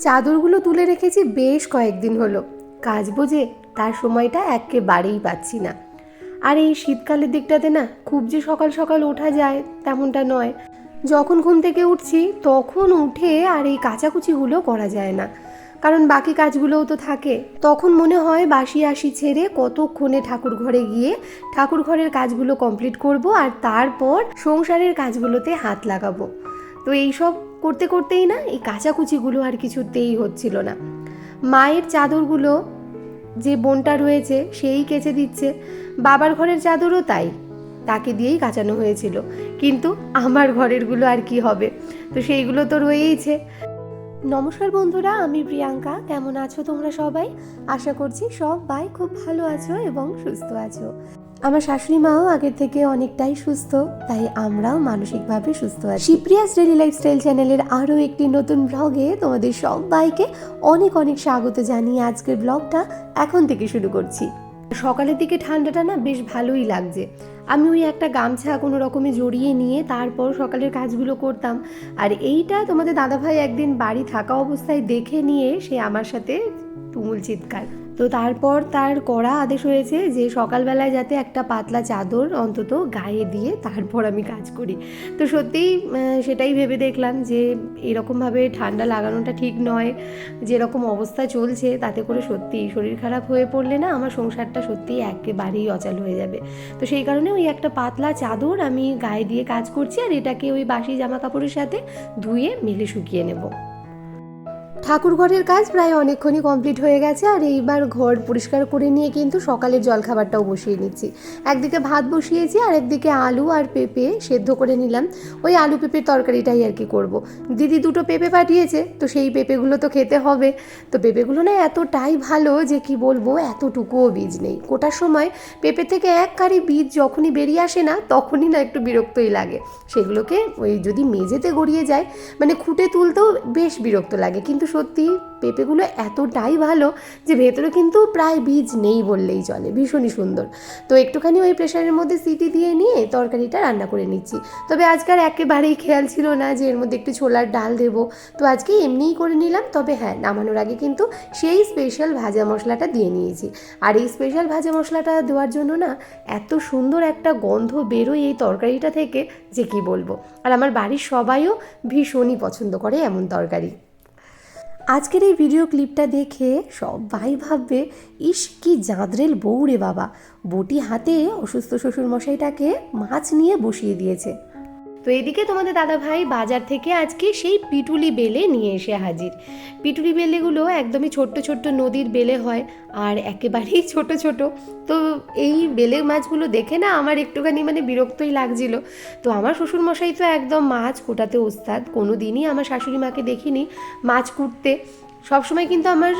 চাদরগুলো তুলে রেখেছি বেশ কয়েকদিন হলো। কাজ বোঝে তার সময়টা একেবারেই পাচ্ছি না। আর এই শীতকালের দিকটাতে না, খুব যে সকাল সকাল ওঠা যায়, তেমনটা নয়। যখন ঘুম থেকে উঠছি, তখন উঠে আর এই কাচাকুচিগুলো করা যায় না। কারণ বাকি কাজগুলোও তো থাকে। তখন মনে হয় বাসি আসি ছেড়ে কতক্ষণে ঠাকুর ঘরে গিয়ে ঠাকুর ঘরের কাজগুলো কমপ্লিট করব আর তারপর সংসারের কাজগুলোতে হাত লাগাবো। তো এইসব করতে করতেই না এই কাচাকুচিগুলো আর কিছুতেই হচ্ছিল না। মায়ের চাদরগুলো যে বোনটা রয়েছে সেই কেচে দিচ্ছে। বাবার ঘরের চাদরও তাই, তাকে দিয়েই কাচানো হয়েছিল। কিন্তু আমার ঘরেরগুলো আর কি হবে? তো সেইগুলো তো রয়েইছে। নমস্কার বন্ধুরা, আমি প্রিয়াঙ্কা। কেমন আছো তোমরা সবাই? আশা করছি সবাই খুব ভালো আছো এবং সুস্থ আছো। আমার শাশুড়ি মাও আগের থেকে অনেকটাই সুস্থ, তাই আমরাও মানসিকভাবে সুস্থ আছি। শিপ্রিয়াস ডেলি লাইফস্টাইল চ্যানেলের আরও একটি নতুন ব্লগে তোমাদের সবাইকে অনেক অনেক স্বাগত জানিয়ে আজকের ব্লগটা এখন থেকে শুরু করছি। সকালের দিকে ঠান্ডাটা না বেশ ভালোই লাগছে। আমি ওই একটা গামছা কোনো রকমে জড়িয়ে নিয়ে তারপর সকালের কাজগুলো করতাম। আর এইটা তোমাদের দাদাভাই একদিন বাড়ি থাকা অবস্থায় দেখে নিয়ে সে আমার সাথে তুমুল চিৎকার। তো তারপর তার করা আদেশ হয়েছে যে সকালবেলায় যাতে একটা পাতলা চাদর অন্তত গায়ে দিয়ে তারপর আমি কাজ করি। তো সত্যিই সেটাই ভেবে দেখলাম যে এরকমভাবে ঠান্ডা লাগানোটা ঠিক নয়। যেরকম অবস্থা চলছে, তাতে করে সত্যিই শরীর খারাপ হয়ে পড়লে না আমার সংসারটা সত্যিই একেবারেই অচাল হয়ে যাবে। তো সেই কারণে ওই একটা পাতলা চাদর আমি গায়ে দিয়ে কাজ করছি আর এটাকে ওই বাসি জামা কাপড়ের সাথে ধুয়ে মেলে শুকিয়ে নেব। ঠাকুর ঘরের কাজ প্রায় অনেকক্ষণই কমপ্লিট হয়ে গেছে, আর এইবার ঘর পরিষ্কার করে নিয়ে কিন্তু সকালের জলখাবারটাও বসিয়ে নিচ্ছি। একদিকে ভাত বসিয়েছি আর একদিকে আলু আর পেঁপে সেদ্ধ করে নিলাম। ওই আলু পেঁপের তরকারিটাই আর কি করব। দিদি দুটো পেঁপে পাঠিয়েছে, তো সেই পেঁপেগুলো তো খেতে হবে। তো পেঁপেগুলো না এতটাই ভালো যে কি বলব, এতটুকুও বীজ নেই। কোটার সময় পেঁপে থেকে এক কারি বীজ যখনই বেরিয়ে আসে না, তখনই না একটু বিরক্তই লাগে। সেগুলোকে ওই যদি মেঝেতে গড়িয়ে যায় মানে খুঁটে তুলতেও বেশ বিরক্ত লাগে। কিন্তু সত্যি? পেঁপেগুলো এতটাই ভালো যে ভেতরে কিন্তু প্রায় বীজ নেই বললেই চলে। ভীষণই সুন্দর। তো একটুখানি ওই প্রেশারের মধ্যে সিটি দিয়ে নিয়ে তরকারিটা রান্না করে নিচ্ছি। তবে আজকাল একেবারেই খেয়াল ছিল না যে এর মধ্যে একটু ছোলার ডাল দেবো। তো আজকে এমনিই করে নিলাম। তবে হ্যাঁ নামানোর আগে কিন্তু সেই স্পেশাল ভাজা মশলাটা দিয়ে নিয়েছি। আর এই স্পেশাল ভাজা মশলাটা দেওয়ার জন্য না এত সুন্দর একটা গন্ধ বেরোয় এই তরকারিটা থেকে, যে কি বলব? আর আমার বাড়ির সবাইও ভীষণই পছন্দ করে এমন তরকারি। আজকের এই ভিডিও ক্লিপটা দেখে সবাই ভাববে, ইস, কি জাঁদরেল বউ রে বাবা। বটি হাতে অসুস্থ শ্বশুরমশাইটাকে মাছ নিয়ে বসিয়ে দিয়েছে। তো এদিকে তোমাদের দাদা ভাই বাজার থেকে আজকে সেই পিটুলি বেলে নিয়ে এসে হাজির। পিটুলি বেলেগুলো একদমই ছোট্ট ছোট্ট নদীর বেলে হয় আর একেবারেই ছোট ছোট। তো এই বেলে মাছগুলো দেখে না আমার একটুখানি মানে বিরক্তই লাগছিল। তো আমার শ্বশুরমশাই তো একদম মাছ কোটাতে ওস্তাদ। কোনো দিনই আমার শাশুড়ি মাকে দেখিনি মাছ কুটতে। সবসময় কিন্তু আমার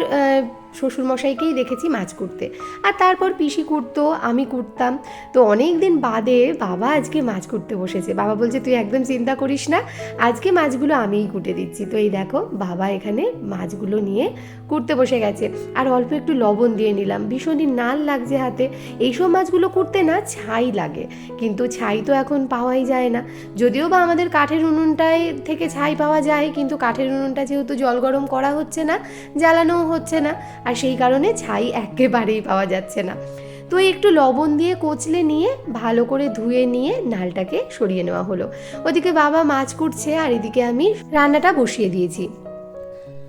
শ্বশুরমশাইকেই দেখেছি মাছ কুটতে। আর তারপর পিসি কুটতো, আমি কুটতাম। তো অনেক দিন বাদে বাবা আজকে মাছ কুটতে বসেছে। বাবা বলছে, তুই একদম চিন্তা করিস না, আজকে মাছগুলো আমিই কুটে দিচ্ছি। তো এই দেখো, বাবা এখানে মাছগুলো নিয়ে কুটতে বসে গেছে। আর অল্প একটু লবণ দিয়ে নিলাম। ভীষণই নাল লাগছে হাতে। এইসব মাছগুলো কুটতে না ছাই লাগে। কিন্তু ছাই তো এখন পাওয়াই যায় না। যদিও বা আমাদের কাঠের উনুনটায় থেকে ছাই পাওয়া যায়, কিন্তু কাঠের উনুনটা যেহেতু জল গরম করা হচ্ছে না, জ্বালানোও হচ্ছে না। আর সেই কারণে ছাই একেবারেই পাওয়া যাচ্ছে না। তো একটু লবণ দিয়ে কোচলে নিয়ে, ভালো করে ধুয়ে নিয়ে নালটাকে সরিয়ে নেওয়া হলো। ওদিকে বাবা মাছ কুটছে আর এদিকে আমি রান্নাটা বসিয়ে দিয়েছি।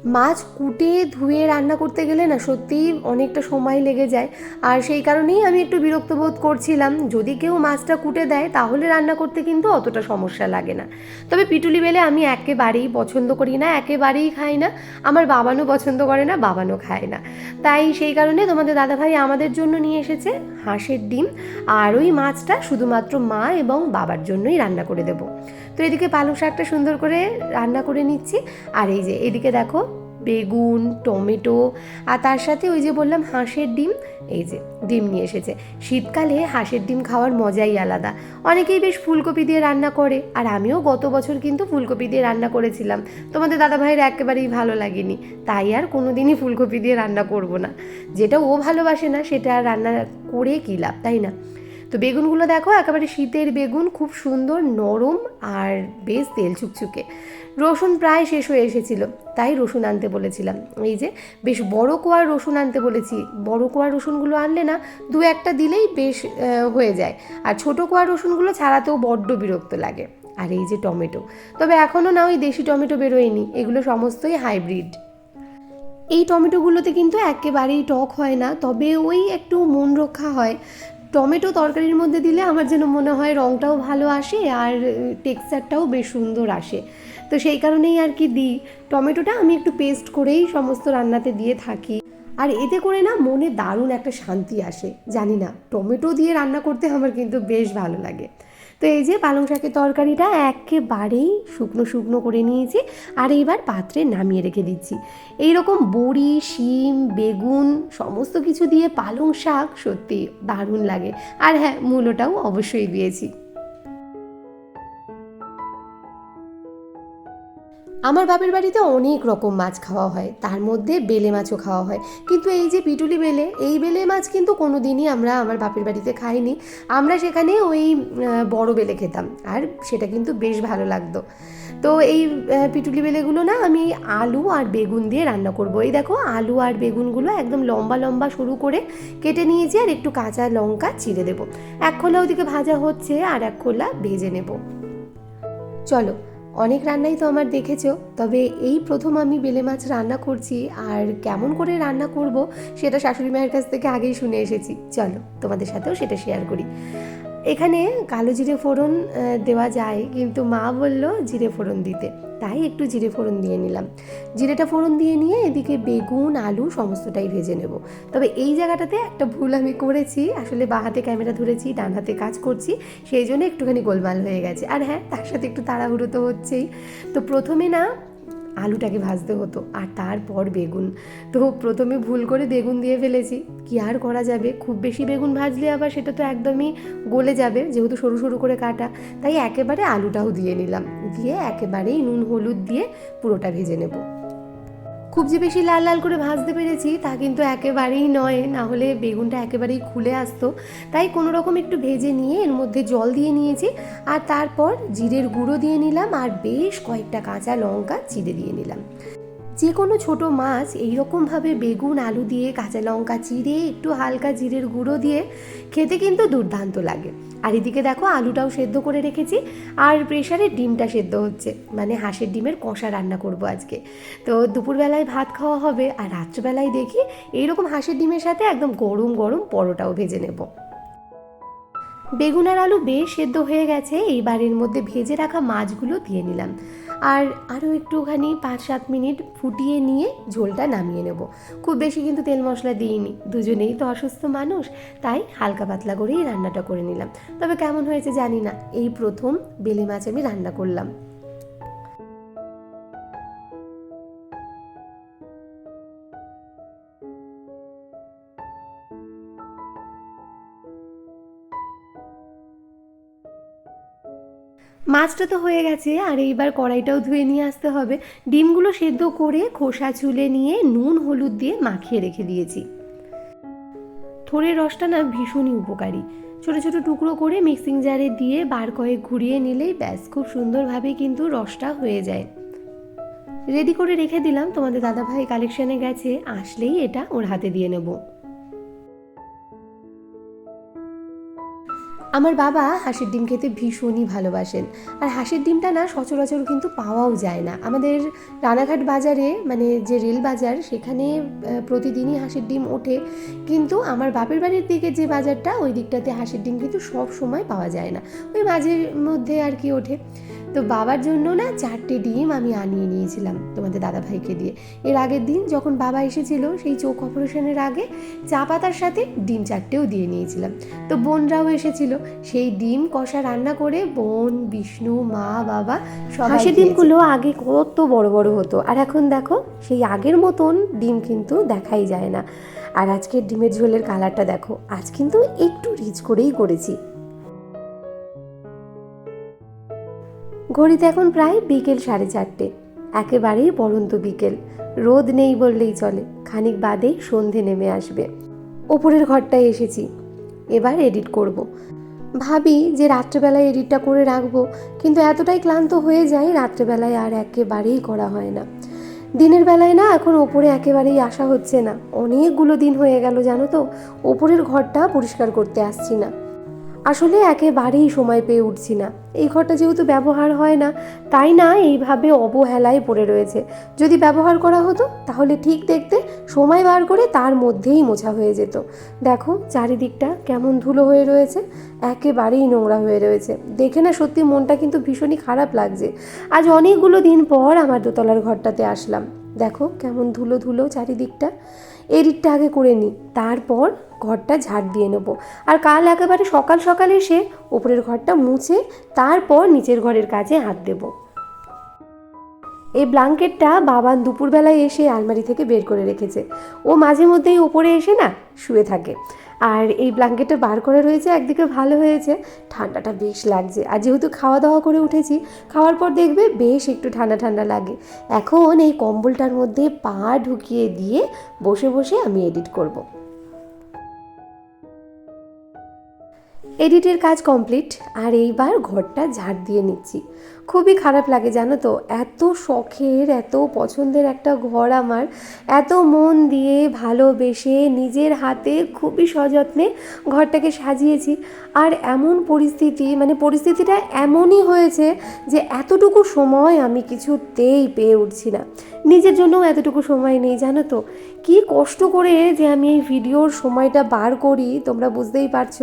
মাছ কুটে, ধুয়ে রান্না করতে গেলে না সত্যিই অনেকটা সময় লেগে যায়। আর সেই কারণেই আমি একটু বিরক্ত বোধ করছিলাম। যদি কেউ মাছটা কুটে দেয়, তাহলে রান্না করতে কিন্তু অতটা সমস্যা লাগে না। তবে পিটুলি বেলে আমি একেবারেই পছন্দ করি না, একেবারেই খাই না। আমার বাবানও পছন্দ করে না, বাবানও খায় না। তাই সেই কারণে তোমাদের দাদাভাই আমাদের জন্য নিয়ে এসেছে হাঁসের ডিম। আর ওই মাছটা শুধুমাত্র মা এবং বাবার জন্যই রান্না করে দেবো। তো এদিকে পালং শাকটা সুন্দর করে রান্না করে নিচ্ছি। আর এই যে এদিকে দেখো বেগুন, টমেটো, আর তার সাথে ওই যে বললাম হাঁসের ডিম, এই যে ডিম নিয়ে এসেছে। শীতকালে হাঁসের ডিম খাওয়ার মজাই আলাদা। অনেকেই বেশ ফুলকপি দিয়ে রান্না করে, আর আমিও গত বছর কিন্তু ফুলকপি দিয়ে রান্না করেছিলাম। তোমাদের দাদা ভাইয়ের একেবারেই ভালো লাগেনি, তাই আর কোনোদিনই ফুলকপি দিয়ে রান্না করব না। যেটা ও ভালোবাসে না, সেটা রান্না করে কী লাভ, তাই না? তো বেগুনগুলো দেখো, একেবারে শীতের বেগুন, খুব সুন্দর, নরম আর বেশ তেল চুকচুকে। রসুন প্রায় শেষ হয়ে এসেছিল, তাই রসুন আনতে বলেছিলাম। এই যে, বেশ বড় কোয়ার রসুন আনতে বলেছি। বড় কোয়ার রসুনগুলো আনলে না, দু একটা দিলেই বেশ হয়ে যায়। আর ছোট কোয়ার রসুনগুলো ছাড়াতেও বড্ড বিরক্ত লাগে। আর এই যে টমেটো। তবে এখনও না, ওই দেশি টমেটো বেরোয়নি। এগুলো সমস্তই হাইব্রিড। এই টমেটোগুলোতে কিন্তু একেবারেই টক হয় না, তবে ওই একটু মন রক্ষা হয়। টমেটো তরকারির মধ্যে দিলে আমার যেন মনে হয় রঙটাও ভালো আসে আর টেক্সচারটাও বেশ সুন্দর আসে। তো সেই কারণেই আর কি দিই। টমেটোটা আমি একটু পেস্ট করেই সমস্ত রান্নাতে দিয়ে থাকি। আর এতে করে না মনে দারুণ একটা শান্তি আসে। জানি না, টমেটো দিয়ে রান্না করতে আমার কিন্তু বেশ ভালো লাগে। তো এই যে পালং শাকের তরকারিটা একেবারেই শুকনো শুকনো করে নিয়েছি আর এইবার পাত্রে নামিয়ে রেখে দিচ্ছি। এই রকম বড়ি, শিম, বেগুন সমস্ত কিছু দিয়ে পালং শাক সত্যি দারুণ লাগে। আর হ্যাঁ মূলোটাও অবশ্যই দিয়েছি। আমার বাপের বাড়িতে অনেক রকম মাছ খাওয়া হয়। তার মধ্যে বেলে মাছও খাওয়া হয়। কিন্তু এই যে পিটুলি বেলে, এই বেলে মাছ কিন্তু কোনো দিনই আমরা আমার বাপের বাড়িতে খাইনি। আমরা সেখানে ওই বড় বেলে খেতাম। আর সেটা কিন্তু বেশ ভালো লাগতো। তো এই পিটুলি বেলেগুলো না আমি আলু আর বেগুন দিয়ে রান্না করব। এই দেখো, আলু আর বেগুনগুলো একদম লম্বা লম্বা শুরু করে কেটে নিয়েছি আর একটু কাঁচা লঙ্কা চিড়ে দেবো। এক খোলা ওদিকে ভাজা হচ্ছে আর এক খোলা ভেজে নেব। চলো অনেক রান্নাই তো আমার দেখেছ, তবে এই প্রথম আমি বেলে মাছ রান্না করছি, আর কেমন করে রান্না করব সেটা শাশুড়ি মায়ের কাছ থেকে আগেই শুনে এসেছি। চলো, তোমাদের সাথেও সেটা শেয়ার করি। এখানে কালো জিরে ফোড়ন দেওয়া যায়, কিন্তু মা বলল জিরে ফোড়ন দিতে। তাই একটু জিরে ফোড়ন দিয়ে নিলাম। জিরেটা ফোড়ন দিয়ে নিয়ে এদিকে বেগুন, আলু সমস্তটাই ভেজে নেব। তবে এই জায়গাটাতে একটা ভুল আমি করেছি, আসলে বা হাতে ক্যামেরা ধরেছি, ডান হাতে কাজ করছি, সেই জন্য একটুখানি গোলমাল হয়ে গেছে। আর হ্যাঁ তার সাথে একটু তাড়াহুড়ো তো হচ্ছেই। তো প্রথমে না আলুটাকে ভাজতে হতো, আর তারপর বেগুন। তো প্রথমে ভুল করে বেগুন দিয়ে ফেলেছি। কি আর করা যাবে? খুব বেশি বেগুন ভাজলে আবার সেটা তো একদমই গলে যাবে, যেহেতু সরু সরু করে কাটা। তাই একেবারে আলুটাও দিয়ে নিলাম। দিয়ে একেবারেই নুন, হলুদ দিয়ে পুরোটা ভেজে নেব। খুব যে বেশি লাল লাল করে ভাজতে পেরেছি তা কিন্তু একেবারেই নয়। না হলে বেগুনটা একেবারেই খুলে আসতো। তাই কোনো রকম একটু ভেজে নিয়ে এর মধ্যে জল দিয়ে নিয়েছি। আর তারপর জিরের গুঁড়ো দিয়ে নিলাম আর বেশ কয়েকটা কাঁচা লঙ্কা চিড়ে দিয়ে নিলাম। যে কোনো ছোট মাছ এইরকমভাবে বেগুন, আলু দিয়ে কাঁচা লঙ্কা চিড়ে একটু হালকা জিরের গুঁড়ো দিয়ে খেতে কিন্তু দুর্দান্ত লাগে। আর এদিকে দেখো আলুটাও সেদ্ধ করে রেখেছি, আর প্রেশারে ডিমটা সেদ্ধ হচ্ছে। মানে হাঁসের ডিমের কষা রান্না করব আজকে। তো দুপুরবেলায় ভাত খাওয়া হবে, আর রাত্রবেলায় দেখি এইরকম হাঁসের ডিমের সাথে একদম গরম গরম পরোটাও ভেজে নেব। বেগুন আর আলু বেশ সেদ্ধ হয়ে গেছে, এইবার এর মধ্যে ভেজে রাখা মাছগুলো দিয়ে নিলাম। আর আরও একটুখানি পাঁচ সাত মিনিট ফুটিয়ে নিয়ে ঝোলটা নামিয়ে নেব। খুব বেশি কিন্তু তেল মশলা দিইনি, দুজনেই তো অসুস্থ মানুষ, তাই হালকা পাতলা করেই রান্নাটা করে নিলাম। তবে কেমন হয়েছে জানি না, এই প্রথম বেলে মাছ আমি রান্না করলাম। মাছটা তো হয়ে গেছে, আর এইবার কড়াইটাও ধুয়ে নিয়ে আসতে হবে। ডিমগুলো সেদ্ধ করে খোসা চুলে নিয়ে নুন, হলুদ দিয়ে মাখিয়ে রেখে দিয়েছি। থোড়ের রসটা না ভীষণই উপকারী। ছোট ছোট টুকরো করে মিক্সিং জারে দিয়ে বার কয়েক ঘুরিয়ে নিলেই ব্যাস, খুব সুন্দরভাবে কিন্তু রসটা হয়ে যায়। রেডি করে রেখে দিলাম, তোমাদের দাদাভাই কালেকশানে গেছে, আসলেই এটা ওর হাতে দিয়ে নেব। আমার বাবা হাঁসের ডিম খেতে ভীষণই ভালোবাসেন। আর হাঁসের ডিমটা না সচরাচর কিন্তু পাওয়াও যায় না। আমাদের রানাঘাট বাজারে মানে যে রেল বাজার, সেখানে প্রতিদিনই হাঁসের ডিম ওঠে। কিন্তু আমার বাপের বাড়ির দিকে যে বাজারটা, ওই দিকটাতে হাঁসের ডিম কিন্তু সব সময় পাওয়া যায় না। ওই মাঝের মধ্যে আর কি ওঠে। তো বাবার জন্য না চারটে ডিম আমি আনিয়ে নিয়েছিলাম তোমাদের দাদাভাইকে দিয়ে। এর আগের দিন যখন বাবা এসেছিল সেই চোখ অপারেশনের আগে চা পাতার সাথে ডিম চারটেও দিয়ে নিয়েছিলাম। তো বোনরাও এসেছিল সেই ডিম কষা রান্না করে বোন বিষ্ণু মা বাবা সবাই ডিমগুলো আগে কত বড় বড় হতো। আর এখন দেখো সেই আগের মতন ডিম কিন্তু দেখাই যায় না। আর আজকের ডিমের ঝোলের কালারটা দেখো আজ কিন্তু একটু রিচ করেই করেছি। ঘড়িতে এখন প্রায় বিকেল সাড়ে চারটে। একেবারেই বরন্ত বিকেল। রোদ নেই বললেই চলে। খানিক বাদেই সন্ধে নেমে আসবে। ওপরের ঘরটায় এসেছি। এবার এডিট করব। ভাবি যে রাত্রেবেলায় এডিটটা করে রাখব, কিন্তু এতটাই ক্লান্ত হয়ে যায় রাত্রেবেলায় আর একেবারেই করা হয় না। দিনের বেলায় না এখন ওপরে একেবারেই আসা হচ্ছে না। অনেকগুলো দিন হয়ে গেল জানো তো, ওপরের ঘরটা পরিষ্কার করতে আসছি না। আসলে একেবারেই সময় পেয়ে উঠছি না। এই ঘরটা যেহেতু ব্যবহার হয় না, তাই না এইভাবে অবহেলায় পড়ে রয়েছে। যদি ব্যবহার করা হতো, তাহলে ঠিক দেখতে সময় বার করে তার মধ্যেই মোছা হয়ে যেত। দেখো চারিদিকটা কেমন ধুলো হয়ে রয়েছে, একেবারেই নোংরা হয়ে রয়েছে। দেখে না সত্যি মনটা কিন্তু ভীষণই খারাপ লাগছে। আজ অনেকগুলো দিন পর আমার দোতলার ঘরটাতে আসলাম। দেখো কেমন ধুলো ধুলো চারিদিকটা। এডিটটা আগে করে নিই। তারপর ঘরটা ঝাড় দিয়ে নেব। আর কাল একেবারে সকাল সকাল এসে ওপরের ঘরটা মুছে তারপর নিচের ঘরের কাজে হাত দেব। এই ব্লাঙ্কেটটা বাবান দুপুরবেলায় এসে আলমারি থেকে বের করে রেখেছে। ও মাঝে মধ্যেই ওপরে এসে না শুয়ে থাকে। আর এই ব্ল্যাঙ্কেটটা বার করা রয়েছে, একদিকে ভালো হয়েছে, ঠান্ডাটা বেশ লাগছে। আর যেহেতু খাওয়া দাওয়া করে উঠেছি, খাওয়ার পর দেখবে বেশ একটু ঠান্ডা ঠান্ডা লাগে। এখন এই কম্বলটার মধ্যে পা ঢুকিয়ে দিয়ে বসে বসে আমি এডিট করব। এডিটের কাজ কমপ্লিট, আর এইবার ঘরটা ঝাড় দিয়ে নিচ্ছি। খুবই খারাপ লাগে, জানো তো? এত শখের, এত পছন্দের একটা ঘর আমার। এত মন দিয়ে ভালোবেসে নিজের হাতে খুবই সযত্নে ঘরটাকে সাজিয়েছি। আর এমন পরিস্থিতি মানে পরিস্থিতিটা এমনই হয়েছে যে এতটুকু সময় আমি কিছুতেই পেয়ে উঠছি না। নিজের জন্যও এতটুকু সময় নেই, জানো তো? কি কষ্ট করে যে আমি এই ভিডিওর সময়টা বার করি, তোমরা বুঝতেই পারছ।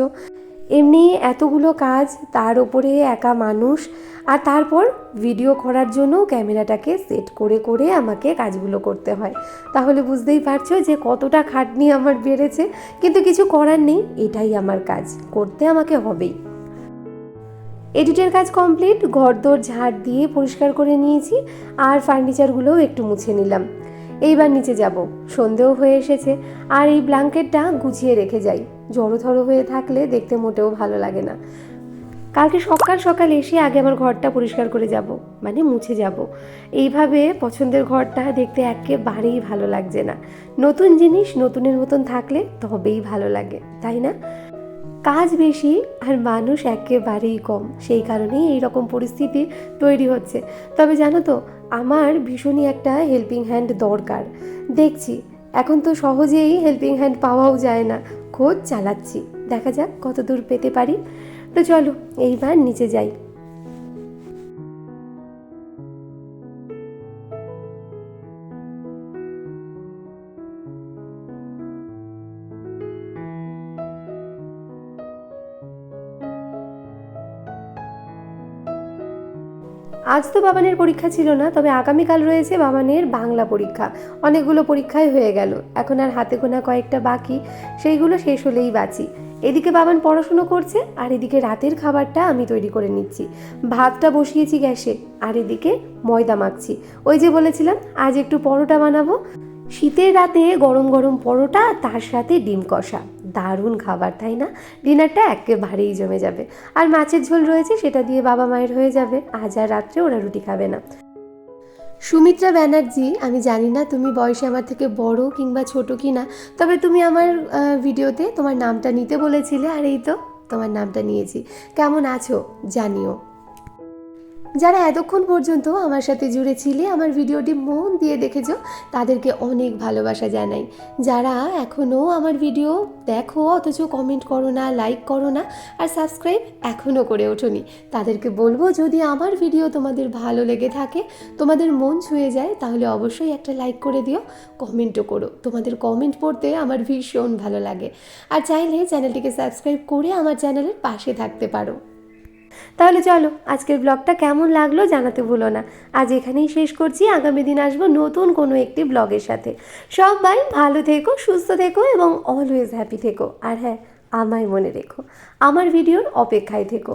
এমনি এতগুলো কাজ, তার ওপরে একা মানুষ, আর তারপর ভিডিও করার জন্য ক্যামেরাটাকে সেট করে করে আমাকে কাজগুলো করতে হয়। তাহলে বুঝতেই পারছ যে কতটা খাটনি আমার বেড়েছে, কিন্তু কিছু করার নেই, এটাই আমার কাজ, করতে আমাকে হবেই। এডিটের কাজ কমপ্লিট ঘরদোর ঝাড় দিয়ে পরিষ্কার করে নিয়েছি, আর ফার্নিচারগুলোও একটু মুছে নিলাম। এইবার নিচে যাব। সন্ধেও হয়ে এসেছে, আর এই ব্ল্যাঙ্কেটটা গুছিয়ে রেখে যাই। জড়োথড়ো হয়ে থাকলে দেখতে মোটেও ভালো লাগে না। কালকে সকাল সকাল এসে আগে আমার ঘরটা পরিষ্কার করে যাব মানে মুছে যাব। এইভাবে পছন্দের ঘরটা দেখতে একেবারেই ভালো লাগছে না। নতুন জিনিস নতুনের মতন থাকলে তবেই ভালো লাগে, তাই না? কাজ বেশি আর মানুষ একেবারেই কম, সেই কারণেই এই রকম পরিস্থিতি তৈরি হচ্ছে। তবে জানো তো আমার ভীষণই একটা হেল্পিং হ্যান্ড দরকার। দেখছি, এখন তো সহজেই হেল্পিং হ্যান্ড পাওয়াও যায় না। খোঁজ চালাচ্ছি। দেখা যাক কত দূর পেতে পারি। তো চলো, এইবার নিচে যাই। আজ তো বাবানের পরীক্ষা ছিল না, তবে আগামীকাল রয়েছে বাবানের বাংলা পরীক্ষা। অনেকগুলো পরীক্ষাই হয়ে গেল। এখন আর হাতে গোনা কয়েকটা বাকি, সেইগুলো শেষ হলেই বাঁচি। এদিকে বাবান পড়াশুনো করছে, আর এদিকে রাতের খাবারটা আমি তৈরি করে নিচ্ছি। ভাতটা বসিয়েছি গ্যাসে, আর এদিকে ময়দা মাখছি। ওই যে বলেছিলাম, আজ একটু পরোটা বানাবো। শীতের রাতে গরম গরম পরোটা, তার সাথে ডিম কষা। দারুণ খাবার, তাই না? ডিনারটা একেবারেই জমে যাবে। আর মাছের ঝোল রয়েছে, সেটা দিয়ে বাবা মায়ের হয়ে যাবে। আজ আর রাত্রে ওরা রুটি খাবে না। সুমিত্রা ব্যানার্জি, আমি জানি না তুমি বয়সে আমার থেকে বড় কিংবা ছোট কি না তবে তুমি আমার ভিডিওতে তোমার নামটা নিতে বলেছিলে, আর এই তো তোমার নামটা নিয়েছি। কেমন আছো? জানিও। যারা এতক্ষণ পর্যন্ত আমার সাথে জুড়ে ছিলে, আমার ভিডিওটি মন দিয়ে দেখেছ, তাদেরকে অনেক ভালোবাসা জানাই। যারা এখনও আমার ভিডিও দেখো, অথচ কমেন্ট করো না লাইক করো না, আর সাবস্ক্রাইব এখনও করে ওঠোনি, তাদেরকে বলব যদি আমার ভিডিও তোমাদের ভালো লেগে থাকে, তোমাদের মন ছুঁয়ে যায়, তাহলে অবশ্যই একটা লাইক করে দিও কমেন্টও করো। তোমাদের কমেন্ট পড়তে আমার ভীষণ ভালো লাগে। আর চাইলে চ্যানেলটিকে সাবস্ক্রাইব করে আমার চ্যানেলের পাশে থাকতে পারো। তাহলে চলো, আজকের ব্লগটা কেমন লাগল জানাতে ভুলো না। আজ এখানেই শেষ করছি, আগামী দিন আসব নতুন কোনো একটি ব্লগের সাথে। সবাই ভালো থেকো, সুস্থ থেকো এবং অলওয়েজ হ্যাপি থেকো। আর হ্যাঁ আমায় মনে রেখো, আমার ভিডিওর অপেক্ষায় থেকো।